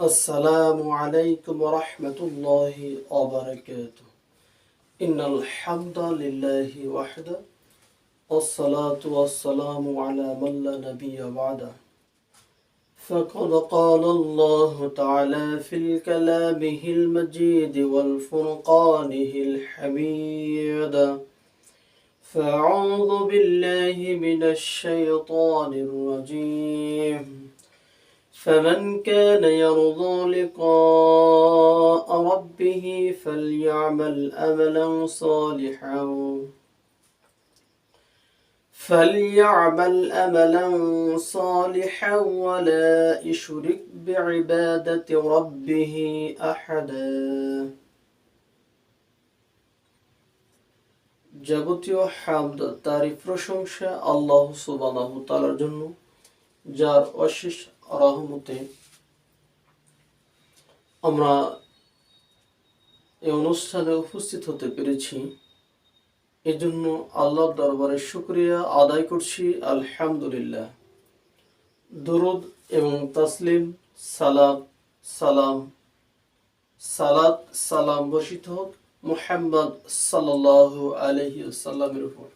السلام عليكم ورحمة الله وبركاته. إن الحمد لله وحده والصلاة والسلام على من لا نبي بعده. فقد قال الله تعالى في الكلامه المجيد والفرقانه الحميد. فأعوذ بالله من الشيطان الرجيم. فمن كان يرضى لقاء ربه فليعمل أملا صالحا فليعمل أملا صالحا ولا يشرك بعبادة ربه أحدا যাবতীয় হামদ তারিফ প্রশংসা আল্লাহ সুবহানাহু তাআলার জন্য যার অশেষ রহমতে আমরা এই অনুষ্ঠানে উপস্থিত হতে পেরেছি। এজন্য আল্লাহর দরবারে শুক্রিয়া আদায় করছি। আলহামদুলিল্লাহ। দরুদ এবং তাসলিম, সালাম সালাম, সালাত, সালাম বর্ষিত হোক মুহাম্মদ সাল্লাল্লাহু আলাইহি সাল্লামের উপর।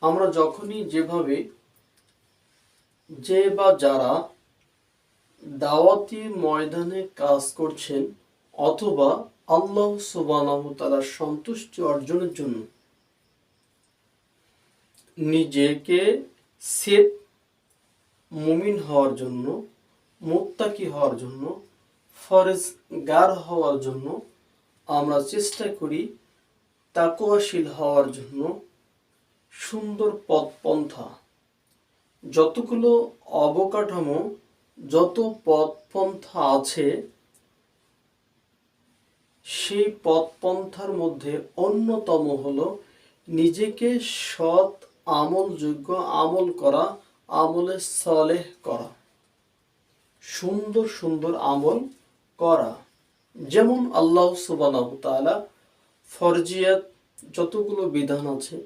আমরা যখনই যেভাবে যে বা যারা দাওয়াতি ময়দানে কাজ করছেন অথবা আল্লাহ সুবহানাহু তারা সন্তুষ্টি অর্জনের জন্য নিজেকে সেফ মুমিন হওয়ার জন্য, মুত্তাকি হওয়ার জন্য ফরেজ গার হওয়ার জন্য আমরা চেষ্টা করি তাকওয়াশীল হওয়ার জন্য সুন্দর পথ পন্থা যতগুলো অবকাঠামো, যত পথপন্থা আছে, সেই পথপন্থার মধ্যে অন্যতম হলো নিজেকে সৎ, আমলযোগ্য, আমল করা, আমলে সলেহ করা। সুন্দর সুন্দর আমল করা। যেমন আল্লাহ সুবহানাহু তাআলা ফরজিয়াত যতগুলো বিধান আছে,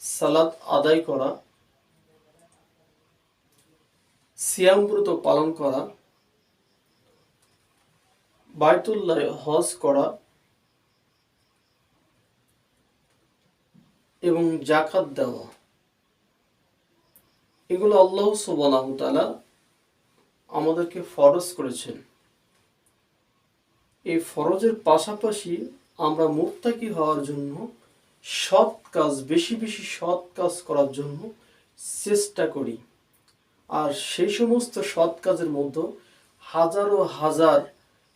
সালাত আদায় করা সিয়াম ব্রত পালন করা বায়তুল্লাহ হজ করা এবং জাকাত দেওয়া। এগুলো আল্লাহ সুবহানাহু তাআলা আমাদেরকে ফরজ করেছেন। এই ফরজের পাশাপাশি আমরা মুক্তাকি হওয়ার জন্য সৎ কাজ, বেশি বেশি সৎ কাজ করার জন্য চেষ্টা করি। আর সেই সমস্ত সৎ কাজের মধ্যে হাজারো হাজার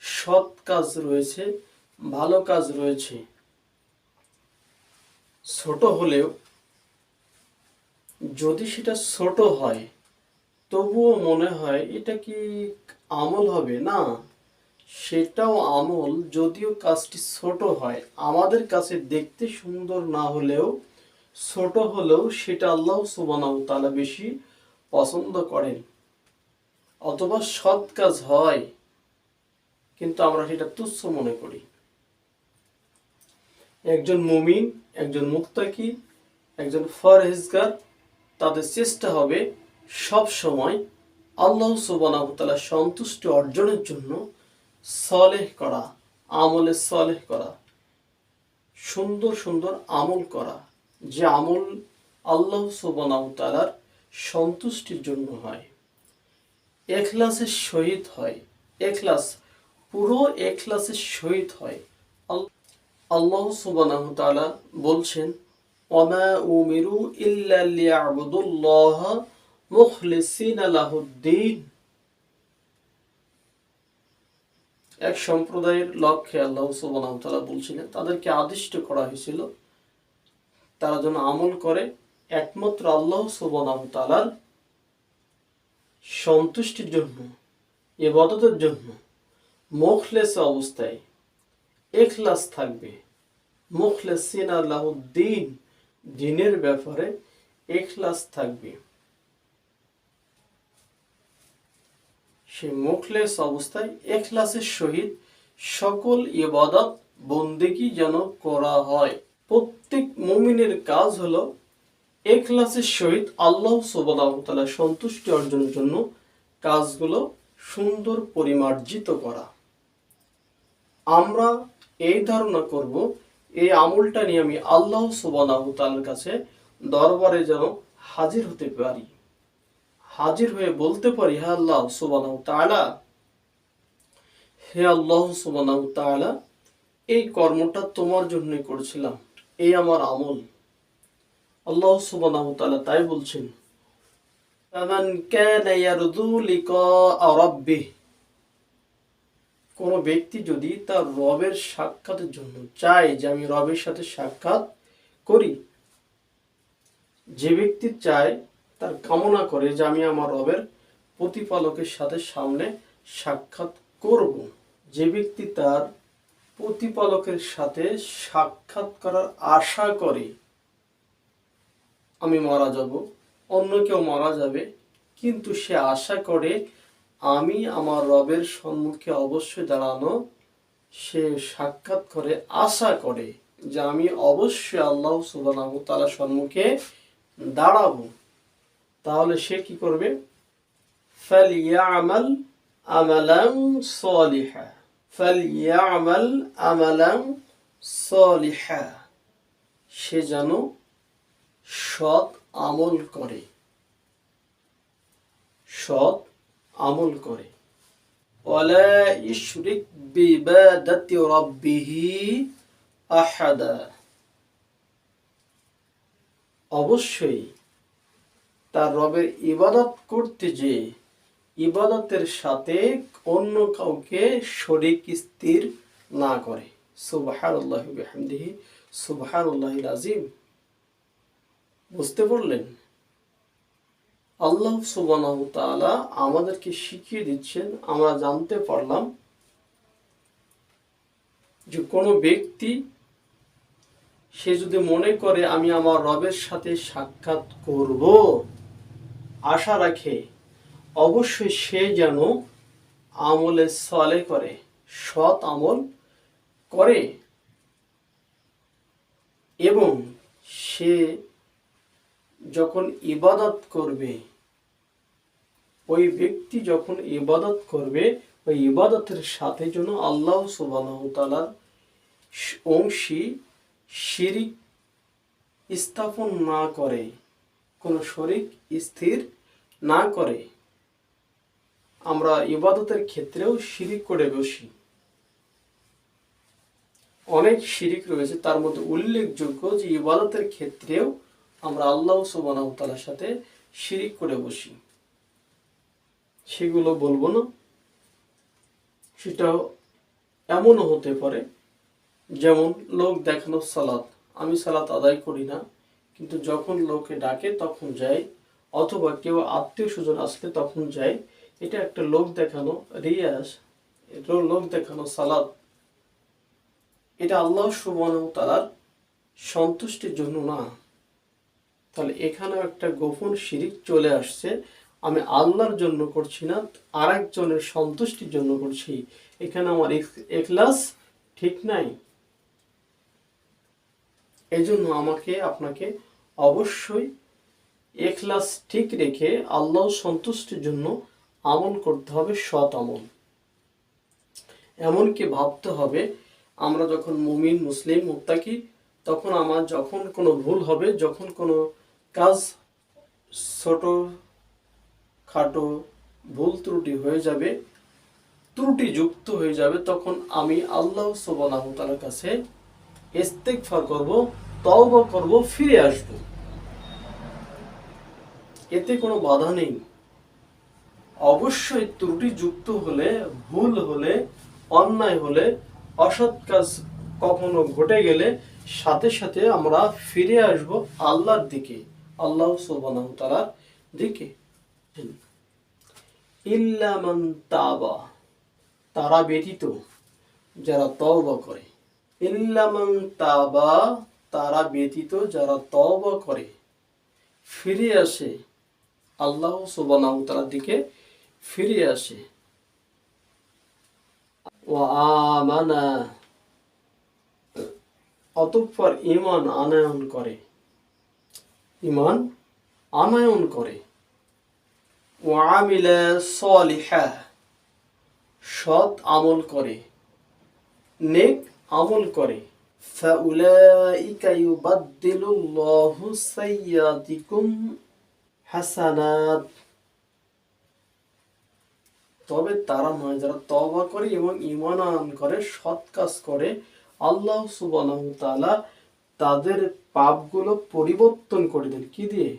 সৎ কাজ রয়েছে, ভালো কাজ রয়েছে। ছোট হলেও যদি সেটা ছোট হয়, তবুও মনে হয় এটা কি আমল হবে? না, সেটাও আমল যদিও কাজটি ছোট হয়। আমাদের কাছে দেখতে সুন্দর না হলেও, ছোট হলেও সেটা আল্লাহ সুবহানাহু তাআলা বেশি পছন্দ করেন। অথবা সৎ কাজ হয়, কিন্তু আমরা সেটা তুচ্ছ মনে করি। একজন মুমিন, একজন মুক্তাকি একজন ফরহেজগার, তাদের চেষ্টা হবে সব সময় আল্লাহ সুবহানাহু তাআলা সন্তুষ্টি অর্জনের জন্য সলেহ করা, আমলে সলেহ করা, সুন্দর সুন্দর আমল করা। যে আমল আল্লাহ সুবহানাহু তাআলার সন্তুষ্টির জন্য হয়। এখলাসের সহিত হয়। এখলাস পুরো এখলাসের সহিত হয়। আল্লাহ সুবহানাহু তাআলা বলছেন উমিরু ইল্লা লিয়াবুদুল্লাহ মুখলিসিনা লাহুদ্দিন। এক সম্প্রদায়ের লক্ষ্যে আল্লাহ তাআলা বলছিলেন, তাদেরকে আদিষ্ট করা হয়েছিল। তারা যেন আমল করে একমাত্র আল্লাহ সুবহানাহু তাআলার সন্তুষ্টির জন্য, ইবাদতের জন্য মুখলেস অবস্থায় এখলাস থাকবে। মুখলেসিন আল্লাহ দিন দিনের ব্যাপারে এখলাস থাকবে। সে মুখলেস অবস্থায় এখলাসের সহিত সকল ইবাদত বন্দেকি যেন করা হয়। প্রত্যেক মুমিনের কাজ হলো এখলাসের সহিত আল্লাহ সুবাহ সন্তুষ্টি অর্জনের জন্য কাজগুলো সুন্দর পরিমার্জিত করা। আমরা এই ধারণা করব, এই আমলটা নিয়ে আমি আল্লাহ সুবাহ তালার কাছে দরবারে যেন হাজির হতে পারি। হাজির হয়ে বলতে পারি, হে আল্লাহ সুবাহ তালা হে আল্লাহ তালা এই কর্মটা তোমার জন্যই করেছিলাম। এই আমার আমল। আল্লাহ সুবহানাহু তাআলা তাই বলছেন, ফামান কানা ইয়ারজু লিকা রাব্বিহ কোন ব্যক্তি যদি তার রবের সাক্ষাতের জন্য চায় যে আমি রবের সাথে সাক্ষাৎ করি, যে ব্যক্তি চায়, তার কামনা করে যে আমি আমার রবের প্রতিপালকের সাথে সামনে সাক্ষাৎ করব। যে ব্যক্তি তার প্রতিপালকের সাথে সাক্ষাৎ করার আশা করে আমি মারা যাব। অন্য কেউ মারা যাবে। কিন্তু সে আশা করে, আমি আমার রবের সম্মুখে অবশ্যই দাঁড়ানো। সে সাক্ষাৎ করে, আশা করে যে আমি অবশ্যই আল্লাহ সুবাহ তারা সম্মুখে দাঁড়াবো। তাহলে সে কি করবে? ফালিয়ামাল আমালাম সলিহা। ফালিয়ামাল আমালাম সলিহা। সে যেন সৎ আমল করে। সৎ আমল করে। ওয়ালা ইশরিক বিবাদাতি রাব্বিহি আহাদা। অবশ্যই তার রবের ইবাদত করতে যে ইবাদতের সাথে অন্য কাউকে শরিক স্থির না করে। সুবাহার আল্লাহ বিহামদিহি সুবাহার আল্লাহ আজিম বুঝতে পারলেন? আল্লাহ সুবাহ তাআলা আমাদেরকে শিখিয়ে দিচ্ছেন, আমরা জানতে পারলাম যে কোনো ব্যক্তি, সে যদি মনে করে আমি আমার রবের সাথে সাক্ষাৎ করব, আশা রাখে, অবশ্যই সে যেন আমলে সলে করে, সৎ আমল করে এবং সে যখন ইবাদত করবে, ওই ব্যক্তি যখন ইবাদত করবে, ওই ইবাদতের সাথে যেন আল্লাহ সুবাহ তালার অংশী শিরিক স্থাপন না করে, কোনো শরিক স্থির না করে, আমরা ইবাদতের ক্ষেত্রেও শিরিক করে বসি। অনেক শিরিক রয়েছে, তার মধ্যে উল্লেখযোগ্য যে ইবাদতের ক্ষেত্রেও আমরা আল্লাহ সুবাহ তালার সাথে শিরিক করে বসি। সেগুলো বলব না। সেটাও এমনও হতে পারে, যেমন লোক দেখানো সালাত। আমি সালাত আদায় করি না, কিন্তু যখন লোকে ডাকে তখন যাই, অথবা কেউ আত্মীয় স্বজন আসলে তখন যাই। এটা একটা লোক দেখানো রিয়াজ, এটা লোক দেখানো সালাদ এটা আল্লাহ সুবান তালার সন্তুষ্টির জন্য না। তাহলে এখানেও একটা গোপন শিরিক চলে আসছে। আমি আল্লাহর জন্য করছি না আর একজনের সন্তুষ্টির জন্য করছি। এখানে আমার এখলাস ঠিক নাই। এই জন্য আমাকে, আপনাকে অবশ্যই এখলাস ঠিক রেখে আল্লাহ সন্তুষ্টির জন্য আমল করতে হবে সৎ আমল। এমনকি ভাবতে হবে, আমরা যখন মুমিন, মুসলিম, মুত্তাকি, তখন আমার যখন কোনো ভুল হবে, যখন কোনো কাজ ছোট খাটো ভুল ত্রুটি হয়ে যাবে, ত্রুটি যুক্ত হয়ে যাবে, তখন আমি আল্লাহ সোবানাহ তালার কাছে ইস্তেকফার করব, তওবা করব, ফিরে আসব। এতে কোনো বাধা নেই। অবশ্যই ত্রুটি যুক্ত হলে, ভুল হলে, অন্যায় হলে, অসৎ কাজ কখনো ঘটে গেলে সাথে সাথে আমরা ফিরে আসব আল্লাহর দিকে। আল্লাহ দিকে। তাবা, তারা ব্যতীত যারা তওবা করে। তাবা, তারা ব্যতীত যারা তওবা করে। ফিরে আসে আল্লাহ সুবহানাহু তাআলার দিকে, ফিরে আসে। ও আমানা, অতঃপর ইমান আনয়ন করে। ইমান আনয়ন করে ওয়ামিলা সলিহা সৎ আমল করে নেক আমল করে فأولئك يبدل الله سيئاتكم حسنات তবে তারা নয় যারা তবা করে এবং ইমান আনয়ন করে সৎ কাজ করে আল্লাহ সুবহানাহু তাআলা তাদের পাপগুলো পরিবর্তন করে দেন। কি দিয়ে?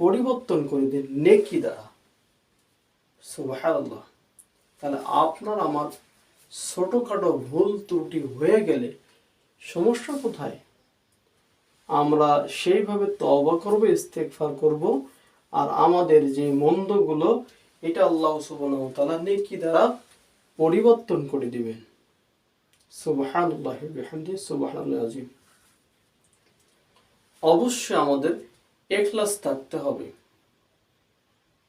পরিবর্তন করে দেন নেকি দ্বারা। সুবহানাল্লাহ। তাহলে আপনার আমার ছোটখাটো ভুল ত্রুটি হয়ে গেলে সমস্যা কোথায়? আমরা সেইভাবে তওবা করব, ইস্তেগফার করব, আর আমাদের যে মন্দগুলো, এটা আল্লাহ ওয়া নেকি দ্বারা পরিবর্তন করে দিবেন। বিহামদি সুবহানাল্লাহ আজিম অবশ্যই আমাদের এখলাস থাকতে হবে।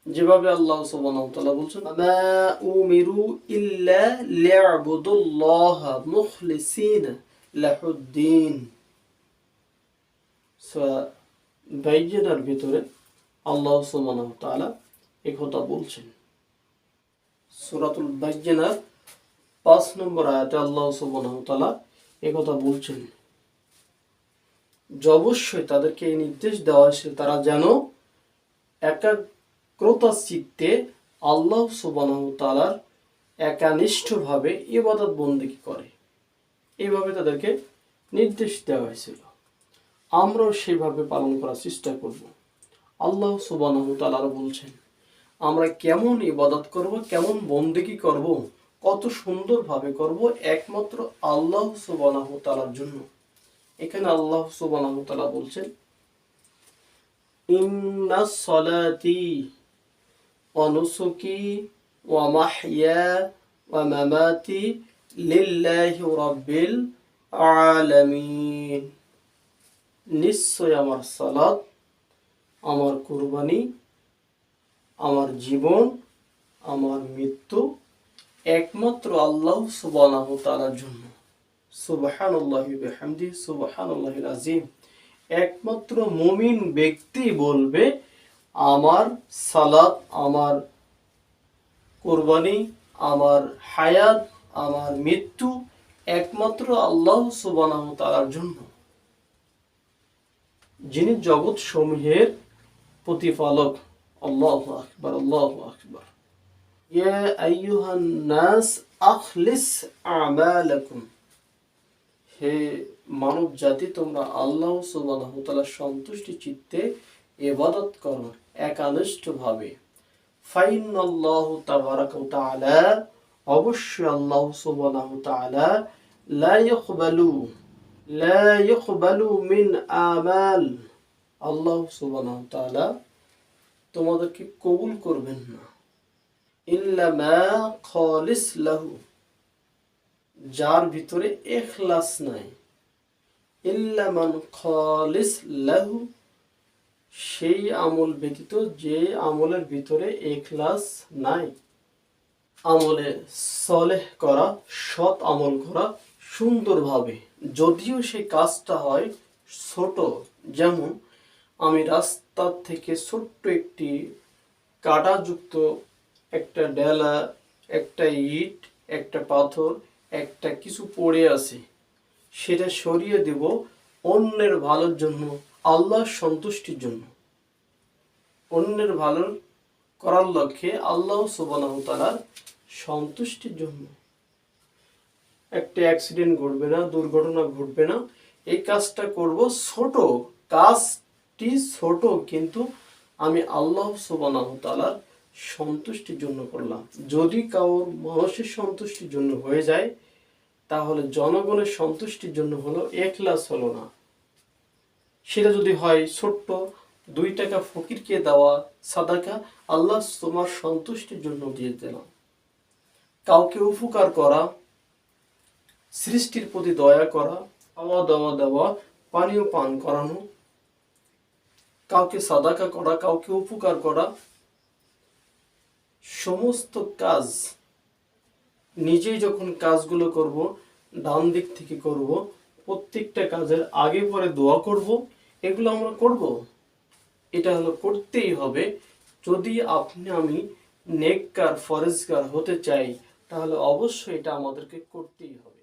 যেভাবে আল্লাহ সুবহানাহু বলছেন উমিরু ইল্লা লিয়াবুদুল্লাহ মুখলিসিনা লাহুদ্দিন। বাইজিনার ভিতরে আল্লাহ সুবহানাহু তাআলা এই কথা বলছেন। সূরাতুল বাইজিনার পাঁচ নম্বর আয়াতে আল্লাহ সুবহানাহু তাআলা এই কথা বলছেন যে অবশ্যই তাদেরকে এই নির্দেশ দেওয়া হয়েছে, তারা যেন একাগ্রতা চিত্তে আল্লাহ সুবহানাহু একানিষ্ঠভাবে ইবাদত বন্দেগী করে। এইভাবে তাদেরকে নির্দেশ দেওয়া হয়েছিল। আমরাও সেইভাবে পালন করার চেষ্টা করব। আল্লাহ সুবহানাহু তাআলা বলছেন, আমরা কেমন ইবাদত করব, কেমন বন্দেগী করব, কত সুন্দরভাবে করব একমাত্র আল্লাহ সুবহানাহু তাআলার জন্য। এখানে আল্লাহ সুবহানাহু তাআলা বলছেন, ইন্না সলাতি ওয়া নুসুকি ওয়া মাহইয়া ওয়া নিশ্চয় আমার সালাত, আমার কুরবানি, আমার জীবন, আমার মৃত্যু একমাত্র আল্লাহ সুবহানাহু তাআলার জন্য। একমাত্র মুমিন ব্যক্তি বলবে, আমার সালাত, আমার কোরবানি, আমার হায়াত, আমার মৃত্যু একমাত্র আল্লাহ তাআলার জন্য। যিনি জগৎ সমূহের প্রতিপালক, আল্লাহু আকবার আল্লাহু আকবার। হে মানব জাতি, তোমরা আল্লাহ সুবহানাহু তাআলা সন্তুষ্টি চিত্তে এবাদত করো একানিষ্ঠভাবে। ফাইনাল্লাহু তাবারাকা ওয়া তাআলা, অবশ্যই আল্লাহ সুবহানাহু তাআলা লা ইয়াকবালু লা ইয়াকবালু মিন আমাল। আল্লাহ সুবহানাহু তাআলা তোমাদেরকে কবুল করবেন না। ইল্লা মা খালিস লাহু। যার ভিতরে এখলাস নাই। ইল্লা মান খালিস লাহু, সেই আমল ব্যতীত যে আমলের ভিতরে এখলাস নাই। আমলে সলেহ করা, সৎ আমল করা সুন্দরভাবে। যদিও সেই কাজটা হয় ছোট, যেমন আমি রাস্তার থেকে ছোট্ট একটি কাঁটাযুক্ত একটা ডেলা, একটা ইট, একটা পাথর একটা কিছু পড়ে আছে সেটা সরিয়ে দেব অন্যের ভালোর জন্য, আল্লাহর সন্তুষ্টির জন্য। অন্যের ভালো করার লক্ষ্যে আল্লাহ সুবহানাহু তাআলার সন্তুষ্টির জন্য। একটা অ্যাক্সিডেন্ট ঘটবে না, দুর্ঘটনা ঘটবে না। এই কাজটা করব ছোট, কাজটি ছোট, কিন্তু আমি আল্লাহ সুবহানাহু তাআলার সন্তুষ্টির জন্য করলাম। যদি কারোর মানুষের সন্তুষ্টির জন্য হয়ে যায়, তাহলে জনগণের সন্তুষ্টির জন্য হলো একলাস হলো না। সেটা যদি হয় ছোট্ট দুই টাকা ফকিরকে দেওয়া সাদাকা, আল্লাহ তোমার সন্তুষ্টির জন্য দিয়ে দিলাম। কাউকে উপকার করা, সৃষ্টির প্রতি দয়া করা, খাওয়া দাওয়া দেওয়া, পানীয় পান করানো, কাউকে সাদাকা করা, কাউকে উপকার করা সমস্ত কাজ নিজেই যখন কাজগুলো করব, ডান দিক থেকে করব, প্রত্যেকটা কাজের আগে পরে দোয়া করব, এগুলো আমরা করব? এটা হলো করতেই হবে। যদি আপনি, আমি নেককার, ফরেজগার হতে চাই, তাহলে অবশ্যই এটা আমাদেরকে করতেই হবে।